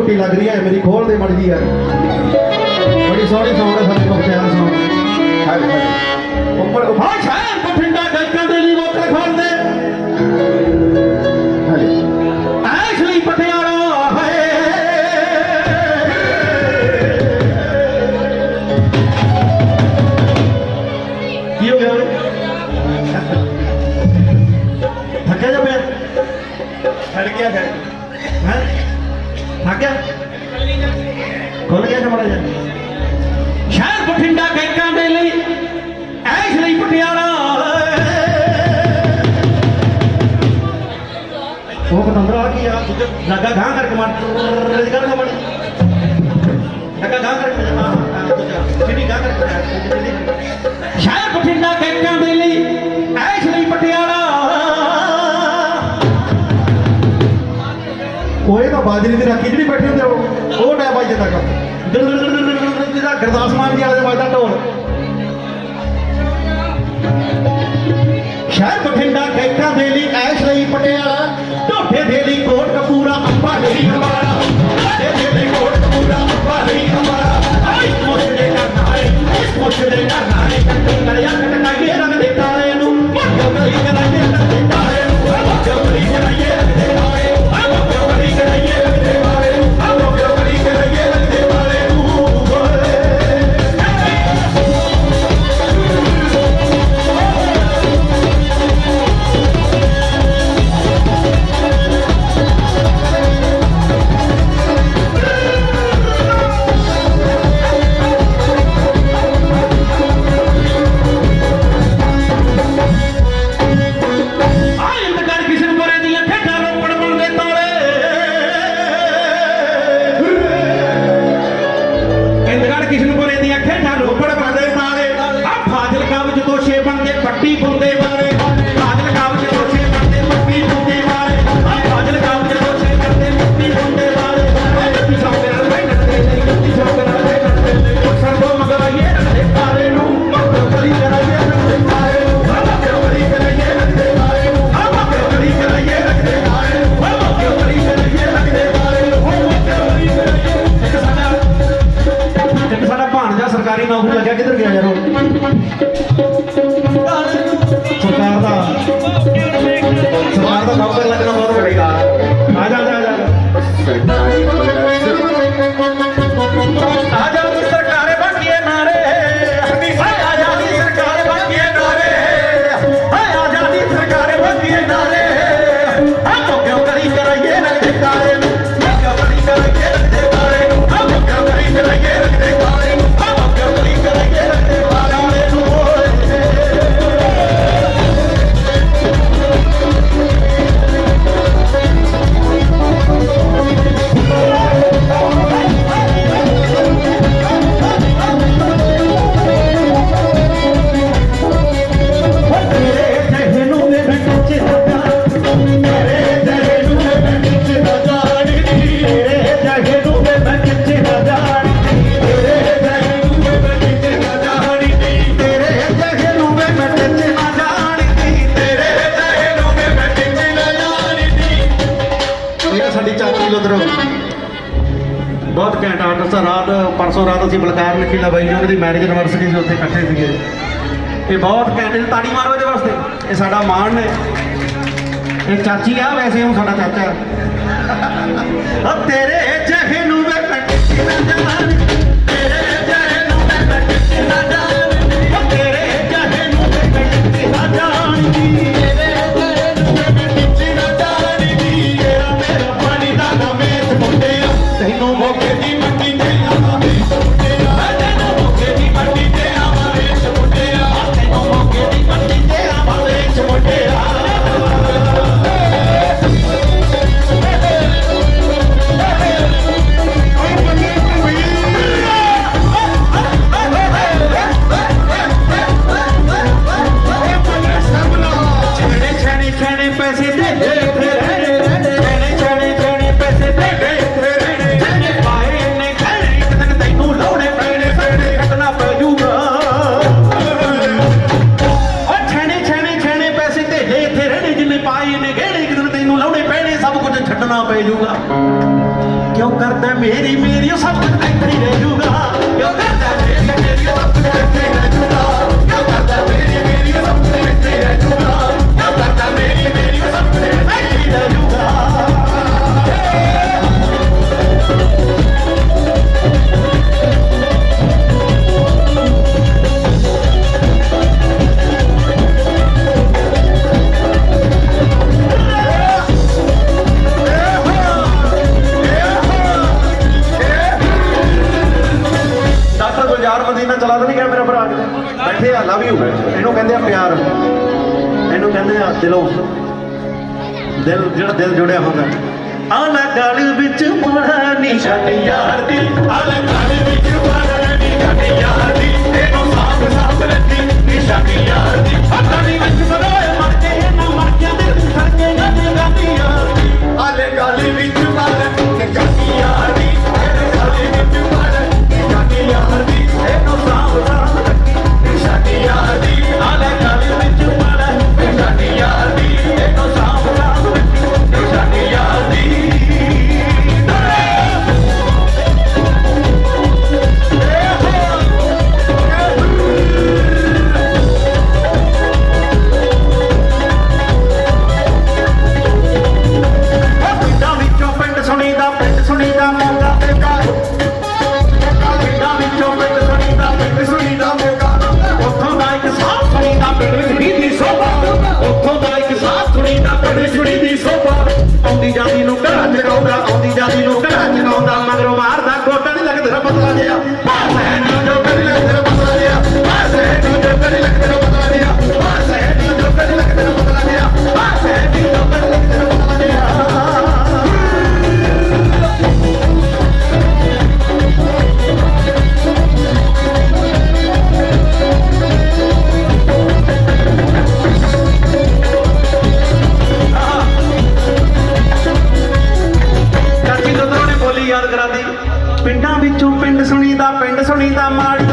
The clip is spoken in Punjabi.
ਕੁੱਟੀ ਲੱਗ ਰਹੀ ਹੈ ਮੇਰੀ ਖੋਲ ਦੇ ਮਰਜ਼ੀ ਹੈ। ਬੜੀ ਸੋਹਣੀ ਸੌਂਗ ਹੈ ਸਾਡੇ ਪਿਆਰ ਸੌਂਗ। ਹਾਂਜੀ ਹਾਂਜੀ ਉੱਪਰ ਹਾਂ ਸ਼ਹਿਰ ਬਠਿੰਡਾ ਗਾਇਕਾਂ ਦੇ ਲਈ ਵੋਕਲ ਖੋਲਦੇ ਐਸ਼ ਲਈ ਪਟਿਆਲਾ ਹੈ। ਕੀ ਹੋ ਗਿਆ? ਥੱਕਿਆ ਜਾ ਪਿਆ? ਛੱਡ ਗਿਆ ਫਿਰ। ਹੈ? ਥੱਕਿਆ ਖੁੱਲ ਗਿਆ ਜਮੜਾ ਜਾ ਸ਼ਹਿਰ ਬਠਿੰਡਾ ਗਾਇਕਾਂ ਦੇ ਲਈ ਐਸ਼ ਲਈ ਪਟਿਆਲਾ ਉਹ ਪਤੰਦਰ ਆ ਕੀ ਆ ਲੱਗਾ ਗਾਂ ਕਰਕੇ ਮਾਰ ਕਰ ਕੇ ਮਾਰ ਲੱਗਾ ਗਾਂ ਕਰਕੇ ਹਾਂ ਹਾਂ ਦੂਜਾ ਸਿੱਧੀ ਗਾਂ ਕਰਕੇ ਬਾਜਰੀ ਦੀ ਰਾਖੀ ਜਿਹੜੀ ਬੈਠੇ ਹੁੰਦੇ ਉਹ ਉਹ ਟਾਈਪ ਆਈ ਜਾਂਦਾ ਕੰਮ। ਜਿਹਦਾ ਗਰਦਾਸ ਮਾਨ ਜੀ ਵਾਲੇ ਵੱਜਦਾ ਢੋਲ। ਸ਼ਹਿਰ ਬਠਿੰਡਾ ਕੈਂਕਾਂ ਦੇ ਲਈ ਐਸ਼ ਲਈ ਪਟਿਆਲਾ, ਢੋਡੇ ਦੇ ਲਈ ਕੋਟ ਕਪੂਰਾ ਅੰਬਾ ਲਈ ਹਮਾਰਾ ਢੋਡੇ ਦੇ ਲਈ ਕੋਟ ਕਪੂਰਾ ਅੰਬਾ ਲਈ ਹਮਾਰਾ ਆਈ ਮੁਸ਼ਕਿਲ ਕਰਨਾ ਹੈ ਇਸ ਮੁਸ਼ਕਿਲ ਕਰਨਾ ਹੈ ਸਰਕਾਰੀ ਨੌਕਰੀ ਲੱਗਿਆ ਕਿੱਧਰ ਗਿਆ ਯਾਰ ਉਹ? ਬਹੁਤ ਰਾਤ, ਪਰਸੋਂ ਰਾਤ ਅਸੀਂ ਬਲਕਾਰ ਨਖੀਲਾ ਬਾਈ ਜੀ ਉਹਨਾਂ ਦੀ ਮੈਰਿਜ ਐਨਵਰਸਰੀ ਸੀ, ਉੱਥੇ ਇਕੱਠੇ ਸੀਗੇ। ਇਹ ਬਹੁਤ ਘੈਂਟ ਨੇ, ਤਾੜੀ ਮਾਰੋ ਇਹਦੇ ਵਾਸਤੇ। ਇਹ ਸਾਡਾ ਮਾਣ ਨੇ ਇਹ ਚਾਚੀ ਆ, ਵੈਸੇ ਉਹ ਸਾਡਾ ਚਾਚਾ। ਤੇਰੇ ਜਹੇ ਦਰਦ ਮੇਰੀ ਮੇਰੀ ਸਭ ਕੁਝ ਇੱਥੇ ਹੀ ਜੂਗਾ। ਇੱਥੇ ਆ, ਲਵ ਯੂ। ਇਹਨੂੰ ਕਹਿੰਦੇ ਆ ਪਿਆਰ। ਇਹਨੂੰ ਕਹਿੰਦੇ ਆ ਦਿਲੋਂ। ਦਿਲ, ਜਿਹੜਾ ਦਿਲ ਜੁੜਿਆ ਹੁੰਦਾ। ਆਲਾ ਗਲ ਵਿੱਚ ਮਾਣਾ ਨਹੀਂ ਛੱਡ ਯਾਰ ਦੀ। ਆਲਾ ਗਲ ਵਿੱਚ ਮਾਣਾ ਨਹੀਂ ਛੱਡ ਯਾਰ ਦੀ। ਇਹਨੂੰ ਸਾਥ ਸਾਥ ਰੱਖੀ ਨਹੀਂ ਛੱਡ ਯਾਰ ਦੀ। ਪਤਾ ਵਿੱਚ ਆਉਂਦੀ ਜਾਂਦੀ ਨੂੰ ਘੜਾ ਚਕਾਉਂਦਾ ਆਉਂਦੀ ਜਾਂਦੀ ਨੂੰ ਘੜਾ ਚਕਾਉਂਦਾ ਮਗਰੋਂ ਮਾਰਦਾ ਗੋਟਾ ਨਹੀਂ ਲੱਗਦਾ, ਪਤਲਾ ਜਿਹਾ। ਸੁਨੀਤਾ ਪਿੰਡ ਸੁਨੀਤਾ ਮਾੜੀ